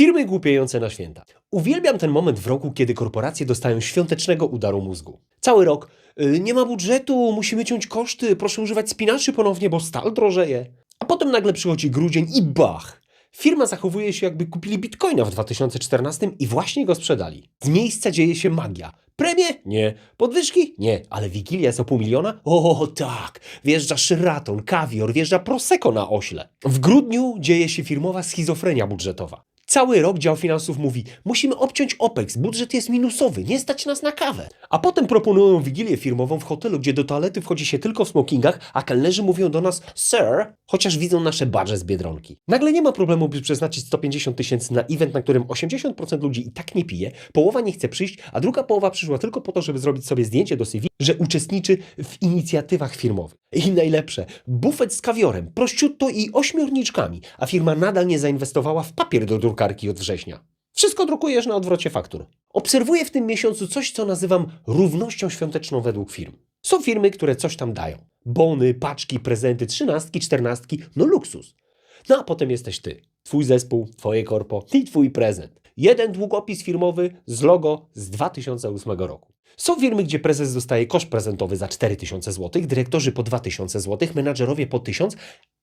Firmy głupiejące na święta. Uwielbiam ten moment w roku, kiedy korporacje dostają świątecznego udaru mózgu. Cały rok. y, nie ma budżetu, musimy ciąć koszty, proszę używać spinaczy ponownie, bo stal drożeje. A potem nagle przychodzi grudzień i bach! Firma zachowuje się jakby kupili bitcoina w 2014 i właśnie go sprzedali. Z miejsca dzieje się magia. Premie? Nie. Podwyżki? Nie. Ale Wigilia jest o pół miliona? O tak. Wjeżdża Sheraton, kawior, wjeżdża Prosecco na ośle. W grudniu dzieje się firmowa schizofrenia budżetowa. Cały rok dział finansów mówi, musimy obciąć OPEX, budżet jest minusowy, nie stać nas na kawę. A potem proponują wigilię firmową w hotelu, gdzie do toalety wchodzi się tylko w smokingach, a kelnerzy mówią do nas Sir, chociaż widzą nasze badże z Biedronki. Nagle nie ma problemu, by przeznaczyć 150 tysięcy na event, na którym 80% ludzi i tak nie pije, połowa nie chce przyjść, a druga połowa przyszła tylko po to, żeby zrobić sobie zdjęcie do CV, że uczestniczy w inicjatywach firmowych. I najlepsze, bufet z kawiorem, prosciutto i ośmiorniczkami, a firma nadal nie zainwestowała w papier do drukarki od września. Wszystko drukujesz na odwrocie faktur. Obserwuję w tym miesiącu coś, co nazywam równością świąteczną według firm. Są firmy, które coś tam dają. Bony, paczki, prezenty, trzynastki, czternastki, no luksus. No a potem jesteś ty, twój zespół, twoje korpo i twój prezent. Jeden długopis firmowy z logo z 2008 roku. Są firmy, gdzie prezes dostaje kosz prezentowy za 4000 zł, dyrektorzy po 2000 zł, menadżerowie po 1000,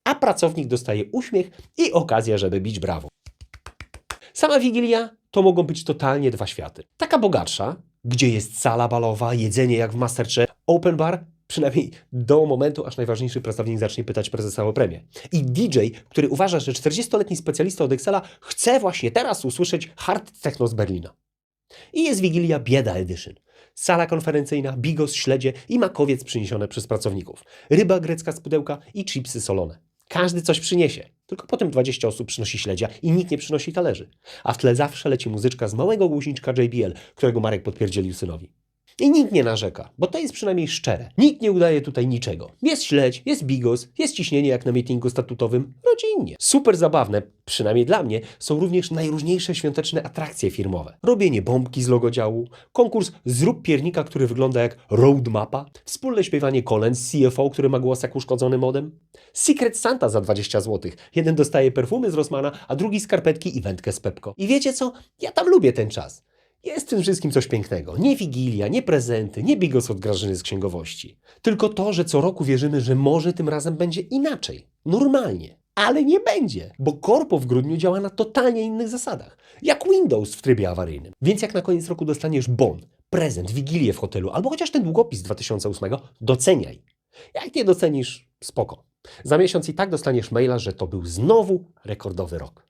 a pracownik dostaje uśmiech i okazję, żeby bić brawo. Sama Wigilia to mogą być totalnie dwa światy. Taka bogatsza, gdzie jest sala balowa, jedzenie jak w Masterchef, open bar, przynajmniej do momentu, aż najważniejszy pracownik zacznie pytać prezesa o premię. I DJ, który uważa, że 40-letni specjalista od Excela chce właśnie teraz usłyszeć hard techno z Berlina. I jest Wigilia Bieda Edition. Sala konferencyjna, bigos, śledzie i makowiec przyniesione przez pracowników. Ryba grecka z pudełka i chipsy solone. Każdy coś przyniesie. Tylko potem 20 osób przynosi śledzia i nikt nie przynosi talerzy. A w tle zawsze leci muzyczka z małego głośniczka JBL, którego Marek podpierdzielił synowi. I nikt nie narzeka, bo to jest przynajmniej szczere. Nikt nie udaje tutaj niczego. Jest śledź, jest bigos, jest ciśnienie jak na meetingu statutowym, rodzinnie. Super zabawne, przynajmniej dla mnie, są również najróżniejsze świąteczne atrakcje firmowe. Robienie bombki z logo działu, konkurs Zrób piernika, który wygląda jak roadmapa, wspólne śpiewanie kolęd z CFO, który ma głos jak uszkodzony modem, Secret Santa za 20 zł. Jeden dostaje perfumy z Rossmana, a drugi skarpetki i wędkę z Pepko. I wiecie co? Ja tam lubię ten czas. Jest w tym wszystkim coś pięknego. Nie wigilia, nie prezenty, nie bigos od Grażyny z księgowości. Tylko to, że co roku wierzymy, że może tym razem będzie inaczej. Normalnie. Ale nie będzie, bo korpo w grudniu działa na totalnie innych zasadach. Jak Windows w trybie awaryjnym. Więc jak na koniec roku dostaniesz bon, prezent, wigilię w hotelu, albo chociaż ten długopis z 2008, doceniaj. Jak nie docenisz, spoko. Za miesiąc i tak dostaniesz maila, że to był znowu rekordowy rok.